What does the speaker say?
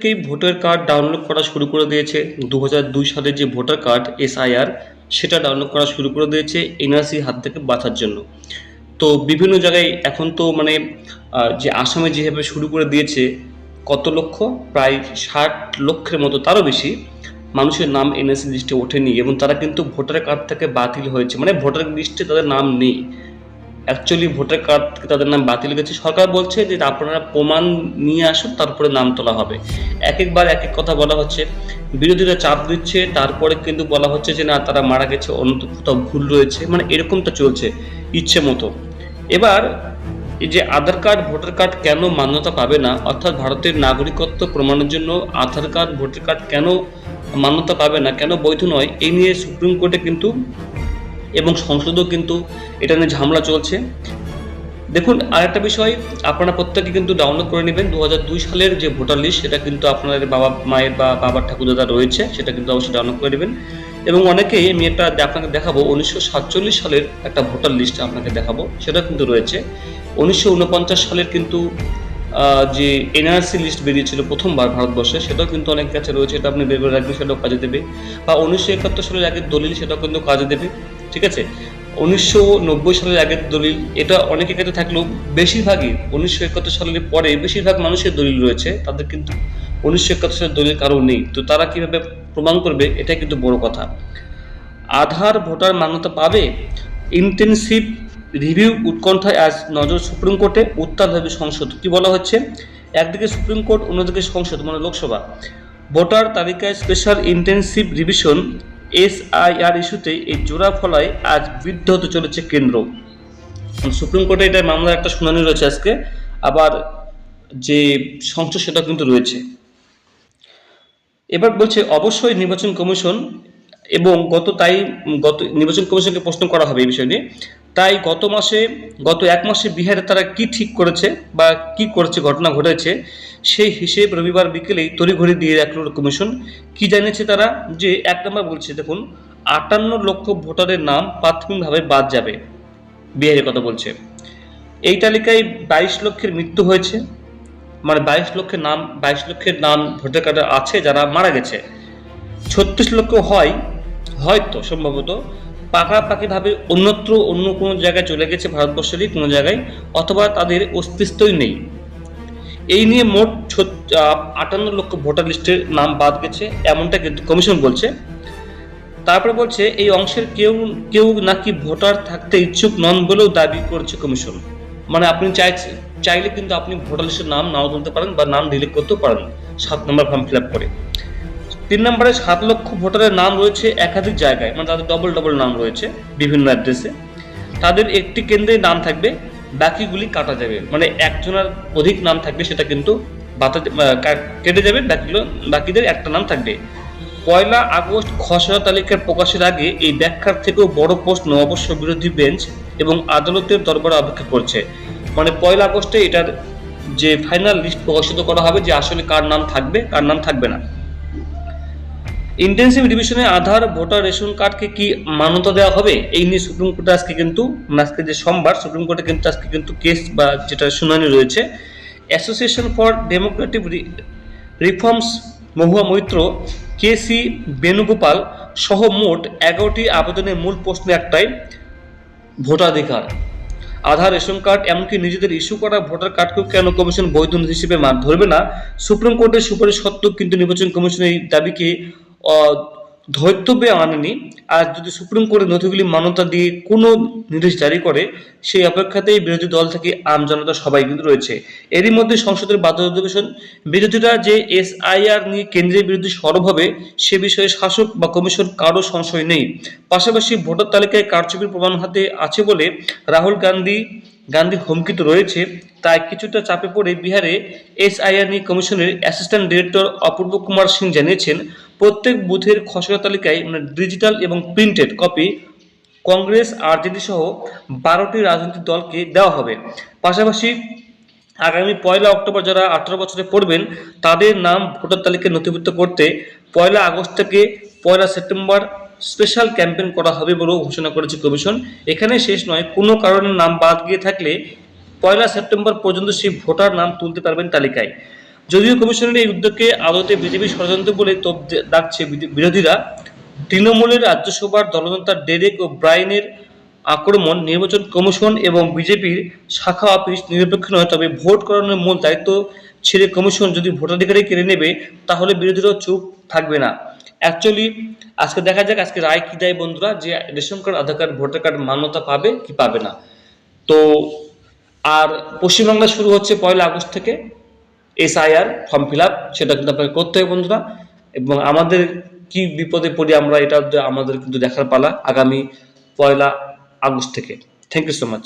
থেকেই voter card download করা শুরু করে দিয়েছে? দু দুই যে ভোটার কার্ড, এসআইআর, সেটা ডাউনলোড করা শুরু করে দিয়েছে এনআরসির হাত থেকে বাঁচার জন্য। তো বিভিন্ন জায়গায় এখন তো মানে যে আসামে যেভাবে শুরু করে দিয়েছে, কত লক্ষ? প্রায় ষাট লক্ষের মতো, তারও বেশি মানুষের নাম এনএসসি লিস্টে ওঠেনি এবং তারা কিন্তু ভোটার কার্ড থেকে বাতিল হয়েছে। মানে ভোটার লিস্টে তাদের নাম নেই। অ্যাকচুয়ালি ভোটার কার্ড তাদের নাম বাতিল গেছে। সরকার বলছে যে আপনারা প্রমাণ নিয়ে আসুন, তারপরে নাম তোলা হবে। এক একবার এক এক কথা বলা হচ্ছে। বিরোধীরা চাপ দিচ্ছে। তারপরে কিন্তু বলা হচ্ছে যে, না, তারা মারা গেছে অন্য কোথাও ভুল রয়েছে। মানে এরকমটা চলছে, ইচ্ছে মতো। এবার এই যে আধার কার্ড, ভোটার কার্ড কেন মান্যতা পাবে না? অর্থাৎ ভারতের নাগরিকত্ব প্রমাণের জন্য আধার কার্ড, ভোটার কার্ড কেন মান্যতা পাবে না? কেন বৈধ নয়? এই নিয়ে সুপ্রিম কোর্টে কিন্তু এবং সংসদেও কিন্তু এটা নিয়ে ঝামেলা চলছে। দেখুন, আরেকটা বিষয়, আপনারা প্রত্যেকে কিন্তু ডাউনলোড করে নেবেন। দু সালের যে ভোটার লিস্ট সেটা কিন্তু আপনাদের বাবা, মায়ের বা বাবার ঠাকুরদাদা রয়েছে, সেটা কিন্তু অবশ্যই ডাউনলোড করে নেবেন। এবং অনেকেই, আমি একটা আপনাকে দেখাবো, উনিশশো সাতচল্লিশ সালের একটা ভোটার লিস্ট আপনাকে দেখাবো, সেটা কিন্তু রয়েছে। উনিশশো উনপঞ্চাশ সালের কিন্তু যে এনআরসি লিস্ট বেরিয়েছিল প্রথমবার ভারতবর্ষে, সেটাও কিন্তু অনেক কাছে রয়েছে, এটা আপনি বের করে রাখবেন, সেটাও কাজে দেবে। বা উনিশশো একাত্তর সালের আগের দলিল, সেটাও কিন্তু কাজে দেবে। ঠিক আছে? উনিশশো নব্বই সালের আগের দলিল, এটা অনেকের কাছে থাকলেও বেশিরভাগই উনিশশো একাত্তর সালের পরে বেশিরভাগ মানুষের দলিল রয়েছে, তাদের কিন্তু উনিশশো একাত্তর সালের দলিল কারও নেই। তো তারা কীভাবে প্রমাণ করবে এটাই কিন্তু বড় কথা। আধার ভোটার মান্যতা পাবে? ইন্টেনসিভ রিভিউ উৎকণ্ঠায় আজ নজর সুপ্রিম কোর্টে, উত্তাল হবে সংসদ। কি বলা হচ্ছে? একদিকে সুপ্রিম কোর্ট, অন্যদিকে সংসদ মানে লোকসভা। ভোটার তালিকায় স্পেশাল ইন্টেনসিভ রিভিশন এসআইআর ইস্যুতে এই জোড়া ফলায় আজ বৃদ্ধ হতে চলেছে কেন্দ্র। সুপ্রিম কোর্টে এটা মামলার একটা শুনানি রয়েছে আজকে। আবার যে সংসদ সেটা কিন্তু রয়েছে। এবার বলছে, অবশ্যই নির্বাচন কমিশন এবং গত তাই গত নির্বাচন কমিশনকে প্রশ্ন করা হবে এই বিষয় নিয়ে। তাই গত মাসে, গত এক মাসে বিহারে তারা কি ঠিক করেছে বা কি করেছে, ঘটনা ঘটেছে, সেই হিসেব রবিবার বিকেলেই তড়িঘড়ি দিয়ে রাখল কমিশন। কি জানিয়েছে তারা? যে এক নম্বর বলছে, দেখুন, আটান্ন লক্ষ ভোটারের নাম প্রাথমিকভাবে বাদ যাবে। বিহারের কথা বলছে। এই তালিকায় বাইশ লক্ষের মৃত্যু হয়েছে। মানে বাইশ লক্ষের নাম, বাইশ লক্ষের নাম ভোটার কার্ডে আছে যারা মারা গেছে। ছত্রিশ লক্ষ হয়, হয়তো সম্ভবত। পাকাপাকিভাবে অন্যত্র অন্য কোনো জায়গায় চলে গেছে ভারতবর্ষেরই কোনো জায়গায়, অথবা তাদের অস্তিত্বই নেই। এই নিয়ে মোট আটান্ন লক্ষ ভোটার লিস্টের নাম বাদ গেছে, এমনটা কিন্তু কমিশন বলছে। তারপরে বলছে, এই অংশের কেউ কেউ নাকি ভোটার থাকতে ইচ্ছুক নন বলেও দাবি করছে কমিশন। মানে আপনি চাই চাইলে কিন্তু আপনি ভোটার লিস্টের নাম নাও তুলতে পারেন বা নাম ডিলিট করতেও পারেন, সাত নম্বর ফর্ম ফিল আপ করে। তিন নম্বরে সাত লক্ষ ভোটারের নাম রয়েছে একাধিক জায়গায় মানে তাদের ডবল ডবল নাম রয়েছে বিভিন্ন অ্যাড্রেসে তাদের একটি কেন্দ্রে নাম থাকবে বাকিগুলি কাটা যাবে মানে একজনের অধিক নাম থাকবে সেটা কিন্তু বাতা কেটে যাবে, বাকিগুলো, বাকিদের একটা নাম থাকবে। পয়লা আগস্ট খসড়া তালিকা প্রকাশের আগে এই ব্যাখ্যার থেকেও বড় প্রশ্ন অবশ্য বিরোধী বেঞ্চ এবং আদালতের দরবারে অপেক্ষা করছে। মানে পয়লা আগস্টে এটার যে ফাইনাল লিস্ট প্রকাশিত করা হবে যে আসলে কার নাম থাকবে, কার নাম থাকবে না। ইন্টেন্সিভ ডিভিশনে আধার ভোটার রেশন কার্ডকে কি মান্যতা দেওয়া হবে? এই নিয়ে সুপ্রিম কোর্টে আজকে কিন্তু মানে আজকে যে সোমবার, সুপ্রিম কোর্টে কিন্তু আজকে কিন্তু কেস বা যেটা শুনানি রয়েছে association for democratic reforms Mahua Moitra K C Venugopal সহ মোট এগারোটি আবেদনের মূল প্রশ্ন একটাই, ভোটাধিকার। আধার, রেশন কার্ড, এমনকি নিজেদের ইস্যু করা ভোটার কার্ডকেও কেন কমিশন বৈধ হিসেবে মান ধরবে না? সুপ্রিম কোর্টের সুপারিশ সত্ত্বেও কিন্তু নির্বাচন কমিশন এই দাবিকে আহ, ধৈর্যবে আনেনি। আর যদি সুপ্রিম কোর্টের নথিগুলি মান্যতা দিয়ে কোনো নির্দেশ জারি করে, সেই অপেক্ষাতেই বিরোধী দল থেকে আম জনতা সবাই কিন্তু রয়েছে। এরই মধ্যে সংসদের বাধ্য অধিবেশন বিরোধীরা যে এসআইআর নিয়ে কেন্দ্রের বিরুদ্ধে সরব হবে, সে বিষয়ে শাসক বা কমিশন কারও সংশয় নেই। পাশাপাশি ভোটার তালিকায় কারচুপির প্রমাণ হাতে আছে বলে রাহুল গান্ধী গান্ধীর হুমকি তো রয়েছে, তাই কিছুটা চাপে পড়ে বিহারে এসআইআর নিয়ে কমিশনের অ্যাসিস্ট্যান্ট ডিরেক্টর অপূর্ব কুমার সিং জানিয়েছেন, প্রত্যেক বুথের খসড়া তালিকায় মানে ডিজিটাল এবং প্রিন্টেড কপি কংগ্রেস আরজেডি সহ বারোটি রাজনৈতিক দলকে দেওয়া হবে। পাশাপাশি আগামী পয়লা অক্টোবর যারা আঠারো বছরে পড়বেন, তাদের নাম ভোটার তালিকায় নথিভুক্ত করতে পয়লা আগস্ট থেকে পয়লা সেপ্টেম্বর স্পেশাল ক্যাম্পেইন করা হবে বলেও ঘোষণা করেছে কমিশন। এখানে শেষ নয়, কোনো কারণে নাম বাদ গিয়ে থাকলে পয়লা সেপ্টেম্বর পর্যন্ত সেই ভোটার নাম তুলতে পারবেন তালিকায়। যদিও কমিশনের এই উদ্যোগকে আদতে বিজেপি ষড়যন্ত্র বলে তোপ ডাকছে বিরোধীরা তৃণমূলের রাজ্যসভার দলনেতা ডেরেক ও ব্রাইনের আক্রমণ, নির্বাচন কমিশন এবং বিজেপির শাখা অফিস নিরপেক্ষ নয়, তবে ভোট করানোর মূল দায়িত্ব ছেড়ে কমিশন যদি ভোটাধিকারই কেড়ে নেবে, তাহলে বিরোধীরাও চুপ থাকবে না। অ্যাকচুয়ালি, আজকে দেখা যাক, আজকে রায় কি দেয় বন্ধুরা, যে ration card, Aadhaar card, voter card মান্যতা পাবে কি পাবে না। তো, আর পশ্চিমবাংলা শুরু হচ্ছে পয়লা আগস্ট থেকে, এসআইআর ফর্ম ফিল আপ, সেটা কিন্তু আপনাকে করতে হবে বন্ধুরা। এবং আমাদের কি বিপদে পড়ি আমরা এটা আমাদের কিন্তু দেখার পালা আগামী পয়লা আগস্ট থেকে। Thank you so much